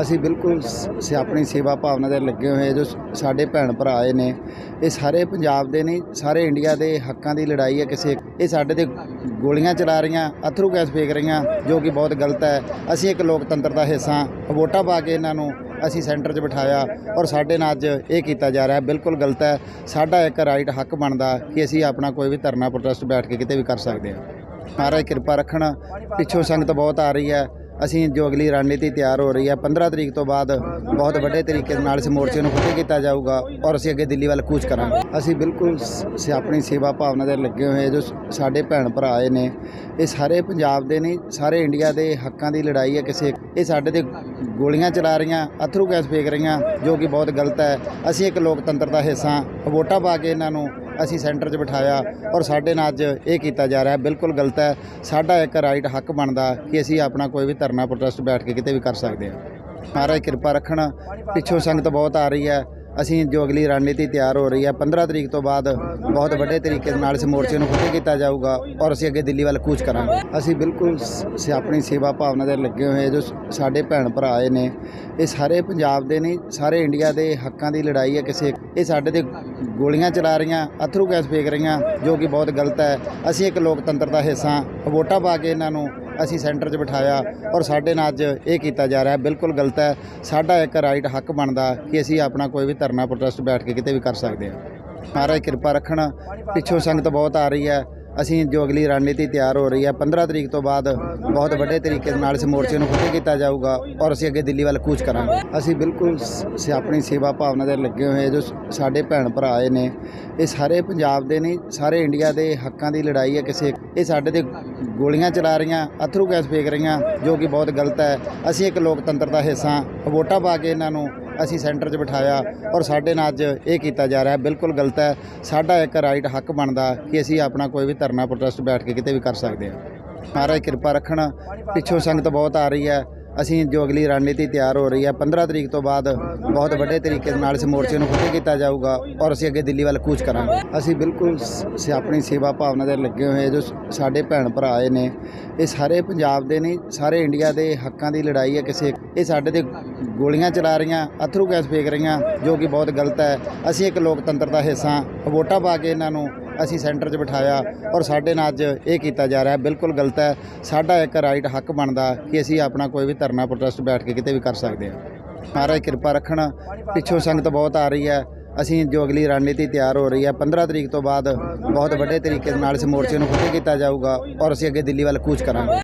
ਅਸੀਂ ਬਿਲਕੁਲ ਸ- ਆਪਣੀ ਸੇਵਾ ਭਾਵਨਾ ਦੇ ਲੱਗੇ ਹੋਏ ਹਾਂ। ਜੋ ਸਾਡੇ ਭੈਣ ਭਰਾ ਆਏ ਨੇ। ਇਹ ਸਾਰੇ ਪੰਜਾਬ ਦੇ ਨਹੀਂ ਸਾਰੇ ਇੰਡੀਆ ਦੇ ਹੱਕਾਂ ਦੀ ਲੜਾਈ ਹੈ ਕਿਸੇ। ਇਹ ਸਾਡੇ ਤੇ ਗੋਲੀਆਂ ਚਲਾ ਰਹੀਆਂ, ਅਥਰੂ ਗੈਸ ਫੇਕ ਰਹੀਆਂ, ਜੋ ਕਿ ਬਹੁਤ ਗਲਤ ਹੈ। ਅਸੀਂ ਇੱਕ ਲੋਕਤੰਤਰ ਦਾ ਹਿੱਸਾ ਹਾਂ। ਵੋਟਾਂ ਪਾ ਕੇ ਇਹਨਾਂ ਨੂੰ ਅਸੀਂ ਸੈਂਟਰ 'ਚ ਬਿਠਾਇਆ ਔਰ ਸਾਡੇ ਨਾਲ ਅੱਜ ਇਹ ਕੀਤਾ ਜਾ ਰਿਹਾ ਬਿਲਕੁਲ ਗਲਤ ਹੈ। ਸਾਡਾ ਇੱਕ ਰਾਈਟ ਹੱਕ ਬਣਦਾ ਕਿ ਅਸੀਂ ਆਪਣਾ ਕੋਈ ਵੀ ਧਰਨਾ, ਪ੍ਰੋਟੈਸਟ ਬੈਠ ਕੇ ਕਿਤੇ ਵੀ ਕਰ ਸਕਦੇ ਹਾਂ। ਮਹਾਰਾਜ ਕਿਰਪਾ ਰੱਖਣ। ਪਿੱਛੋਂ ਸੰਗਤ ਬਹੁਤ ਆ ਰਹੀ ਹੈ। ਅਸੀਂ ਜੋ ਅਗਲੀ ਰਣਨੀਤੀ ਤਿਆਰ ਹੋ ਰਹੀ ਹੈ 15 ਤਰੀਕ ਤੋਂ ਬਾਅਦ ਬਹੁਤ ਵੱਡੇ ਤਰੀਕੇ ਦੇ ਨਾਲ ਇਸ ਮੋਰਚੇ ਨੂੰ ਫਤਿਹ ਕੀਤਾ ਜਾਊਗਾ ਔਰ ਅਸੀਂ ਅੱਗੇ ਦਿੱਲੀ ਵੱਲ ਕੂਚ ਕਰਾਂਗੇ ਅਸੀਂ ਬਿਲਕੁਲ ਸ- ਸਿਆਪਣੀ ਸੇਵਾ ਭਾਵਨਾ ਦੇ ਲੱਗੇ ਹੋਏ ਹਾਂ। ਜੋ ਸਾਡੇ ਭੈਣ ਭਰਾ ਆਏ ਨੇ, ਇਹ ਸਾਰੇ ਪੰਜਾਬ ਦੇ ਨਹੀਂ, ਸਾਰੇ ਇੰਡੀਆ ਦੇ ਹੱਕਾਂ ਦੀ ਲੜਾਈ ਹੈ ਕਿਸੇ, ਇਹ ਸਾਡੇ ਤੇ ਗੋਲੀਆਂ ਚਲਾ ਰਹੀਆਂ, ਅਥਰੂ ਗੈਸ ਫੇਕ ਰਹੀਆਂ, ਜੋ ਕਿ ਬਹੁਤ ਗਲਤ ਹੈ ਅਸੀਂ ਇੱਕ ਲੋਕਤੰਤਰ ਦਾ ਹਿੱਸਾ ਵੋਟਾਂ ਪਾ ਕੇ ਇਹਨਾਂ ਨੂੰ ਅਸੀਂ ਸੈਂਟਰ 'ਚ ਬਿਠਾਇਆ ਔਰ ਸਾਡੇ ਨਾਲ ਅੱਜ ਇਹ ਕੀਤਾ ਜਾ ਰਿਹਾ, ਬਿਲਕੁਲ ਗਲਤ ਹੈ। ਸਾਡਾ ਇੱਕ ਰਾਈਟ ਹੱਕ ਬਣਦਾ ਕਿ ਅਸੀਂ ਆਪਣਾ ਕੋਈ ਵੀ ਧਰਨਾ ਪ੍ਰੋਟੈਸਟ ਬੈਠ ਕੇ ਕਿਤੇ ਵੀ ਕਰ ਸਕਦੇ ਹਾਂ। ਮਹਾਰਾਜ ਕਿਰਪਾ ਰੱਖਣ, ਪਿੱਛੋਂ ਸੰਗਤ ਬਹੁਤ ਆ ਰਹੀ ਹੈ। ਅਸੀਂ ਜੋ ਅਗਲੀ ਰਣਨੀਤੀ ਤਿਆਰ ਹੋ ਰਹੀ ਹੈ 15 ਤਰੀਕ ਤੋਂ ਬਾਅਦ ਬਹੁਤ ਵੱਡੇ ਤਰੀਕੇ ਦੇ ਨਾਲ ਇਸ ਮੋਰਚੇ ਨੂੰ ਫਤਿਹ ਕੀਤਾ ਜਾਊਗਾ ਔਰ ਅਸੀਂ ਅੱਗੇ ਦਿੱਲੀ ਵੱਲ ਕੂਚ ਕਰਾਂਗੇ। ਅਸੀਂ ਬਿਲਕੁਲ ਆਪਣੀ ਸੇਵਾ ਭਾਵਨਾ ਦੇ ਲੱਗੇ ਹੋਏ ਜੋ ਸਾਡੇ ਭੈਣ ਭਰਾ ਆਏ ਨੇ, ਇਹ ਸਾਰੇ ਪੰਜਾਬ ਦੇ ਨਹੀਂ, ਸਾਰੇ ਇੰਡੀਆ ਦੇ ਹੱਕਾਂ ਦੀ ਲੜਾਈ ਹੈ ਕਿਸੇ ਇਹ ਸਾਡੇ ਤੇ ਗੋਲੀਆਂ ਚਲਾ ਰਹੀਆਂ, ਅਥਰੂ ਗੈਸ ਫੇਕ ਰਹੀਆਂ, ਜੋ ਕਿ ਬਹੁਤ ਗਲਤ ਹੈ। ਅਸੀਂ ਇੱਕ ਲੋਕਤੰਤਰ ਦਾ ਹਿੱਸਾ ਵੋਟਾਂ ਪਾ ਕੇ ਇਹਨਾਂ ਨੂੰ ਅਸੀਂ ਸੈਂਟਰ 'ਚ ਬਿਠਾਇਆ ਔਰ ਸਾਡੇ ਨਾਲ ਅੱਜ ਇਹ ਕੀਤਾ ਜਾ ਰਿਹਾ, ਬਿਲਕੁਲ ਗਲਤ ਹੈ। ਸਾਡਾ ਇੱਕ ਰਾਈਟ ਹੱਕ ਬਣਦਾ ਕਿ ਅਸੀਂ ਆਪਣਾ ਕੋਈ ਵੀ ਧਰਨਾ ਪ੍ਰੋਟੈਸਟ ਬੈਠ ਕੇ ਕਿਤੇ ਵੀ ਕਰ ਸਕਦੇ ਹਾਂ। ਮਹਾਰਾਜ ਕਿਰਪਾ ਰੱਖਣ। ਪਿੱਛੋਂ ਸੰਗਤ ਬਹੁਤ ਆ ਰਹੀ ਹੈ। ਅਸੀਂ ਜੋ ਅਗਲੀ ਰਣਨੀਤੀ ਤਿਆਰ ਹੋ ਰਹੀ ਹੈ 15 ਤਰੀਕ ਤੋਂ ਬਾਅਦ ਬਹੁਤ ਵੱਡੇ ਤਰੀਕੇ ਦੇ ਨਾਲ ਇਸ ਮੋਰਚੇ ਨੂੰ ਫਤਿਹ ਕੀਤਾ ਜਾਊਗਾ ਔਰ ਅਸੀਂ ਅੱਗੇ ਦਿੱਲੀ ਵੱਲ ਕੂਚ ਕਰਾਂਗੇ ਅਸੀਂ ਬਿਲਕੁਲ ਸ- ਸਿਆਪਣੀ ਸੇਵਾ ਭਾਵਨਾ ਦੇ ਲੱਗੇ ਹੋਏ ਜੋ ਸਾਡੇ ਭੈਣ ਭਰਾ ਆਏ ਨੇ, ਇਹ ਸਾਰੇ ਪੰਜਾਬ ਦੇ ਨਹੀਂ, ਸਾਰੇ ਇੰਡੀਆ ਦੇ ਹੱਕਾਂ ਦੀ ਲੜਾਈ ਹੈ ਕਿਸੇ, ਇਹ ਸਾਡੇ ਤੇ ਗੋਲੀਆਂ ਚਲਾ ਰਹੀਆਂ, ਅਥਰੂ ਗੈਸ ਫੇਕ ਰਹੀਆਂ, ਜੋ ਕਿ ਬਹੁਤ ਗਲਤ ਹੈ ਅਸੀਂ ਇੱਕ ਲੋਕਤੰਤਰ ਦਾ ਹਿੱਸਾ ਹਾਂ। ਵੋਟਾਂ ਪਾ ਕੇ ਇਹਨਾਂ ਨੂੰ ਅਸੀਂ ਸੈਂਟਰ 'ਚ ਬਿਠਾਇਆ ਔਰ ਸਾਡੇ ਨਾਲ ਅੱਜ ਇਹ ਕੀਤਾ ਜਾ ਰਿਹਾ, ਬਿਲਕੁਲ ਗਲਤ ਹੈ। ਸਾਡਾ ਇੱਕ ਰਾਈਟ ਹੱਕ ਬਣਦਾ ਕਿ ਅਸੀਂ ਆਪਣਾ ਕੋਈ ਵੀ ਧਰਨਾ ਪ੍ਰੋਟੈਸਟ ਬੈਠ ਕੇ ਕਿਤੇ ਵੀ ਕਰ ਸਕਦੇ ਹਾਂ। ਮਹਾਰਾਜ ਕਿਰਪਾ ਰੱਖਣ, ਪਿੱਛੋਂ ਸੰਗਤ ਬਹੁਤ ਆ ਰਹੀ ਹੈ। ਅਸੀਂ ਜੋ ਅਗਲੀ ਰਣਨੀਤੀ ਤਿਆਰ ਹੋ ਰਹੀ ਹੈ 15 ਤਰੀਕ ਤੋਂ ਬਾਅਦ ਬਹੁਤ ਵੱਡੇ ਤਰੀਕੇ ਦੇ ਨਾਲ ਇਸ ਮੋਰਚੇ ਨੂੰ ਫਤਿਹ ਕੀਤਾ ਜਾਊਗਾ ਔਰ ਅਸੀਂ ਅੱਗੇ ਦਿੱਲੀ ਵੱਲ ਕੂਚ ਕਰਾਂਗੇ ਅਸੀਂ ਬਿਲਕੁਲ ਸ- ਸਿਆਪਣੀ ਸੇਵਾ ਭਾਵਨਾ ਦੇ ਲੱਗੇ ਹੋਏ ਜੋ ਸਾਡੇ ਭੈਣ ਭਰਾ ਆਏ ਨੇ, ਇਹ ਸਾਰੇ ਪੰਜਾਬ ਦੇ ਨਹੀਂ, ਸਾਰੇ ਇੰਡੀਆ ਦੇ ਹੱਕਾਂ ਦੀ ਲੜਾਈ ਹੈ ਕਿਸੇ, ਇਹ ਸਾਡੇ ਤੇ ਗੋਲੀਆਂ ਚਲਾ ਰਹੀਆਂ, ਅਥਰੂ ਗੈਸ ਫੇਕ ਰਹੀਆਂ, ਜੋ ਕਿ ਬਹੁਤ ਗਲਤ ਹੈ ਅਸੀਂ ਇੱਕ ਲੋਕਤੰਤਰ ਦਾ ਹਿੱਸਾ ਹਾਂ। ਵੋਟਾਂ ਪਾ ਕੇ ਇਹਨਾਂ ਨੂੰ ਅਸੀਂ ਸੈਂਟਰ 'ਚ ਬਿਠਾਇਆ ਔਰ ਸਾਡੇ ਨਾਲ ਅੱਜ ਇਹ ਕੀਤਾ ਜਾ ਰਿਹਾ, ਬਿਲਕੁਲ ਗਲਤ ਹੈ। ਸਾਡਾ ਇੱਕ ਰਾਈਟ ਹੱਕ ਬਣਦਾ ਕਿ ਅਸੀਂ ਆਪਣਾ ਕੋਈ ਵੀ ਧਰਨਾ ਪ੍ਰੋਟੈਸਟ ਬੈਠ ਕੇ ਕਿਤੇ ਵੀ ਕਰ ਸਕਦੇ ਹਾਂ। ਮਹਾਰਾਜ ਕਿਰਪਾ ਰੱਖਣ, ਪਿੱਛੋਂ ਸੰਗਤ ਬਹੁਤ ਆ ਰਹੀ ਹੈ। ਅਸੀਂ ਜੋ ਅਗਲੀ ਰਣਨੀਤੀ ਤਿਆਰ ਹੋ ਰਹੀ ਹੈ 15 ਤਰੀਕ ਤੋਂ ਬਾਅਦ ਬਹੁਤ ਵੱਡੇ ਤਰੀਕੇ ਦੇ ਨਾਲ ਇਸ ਮੋਰਚੇ ਨੂੰ ਫਤਿਹ ਕੀਤਾ ਜਾਊਗਾ ਔਰ ਅਸੀਂ ਅੱਗੇ ਦਿੱਲੀ ਵੱਲ ਕੂਚ ਕਰਾਂਗੇ।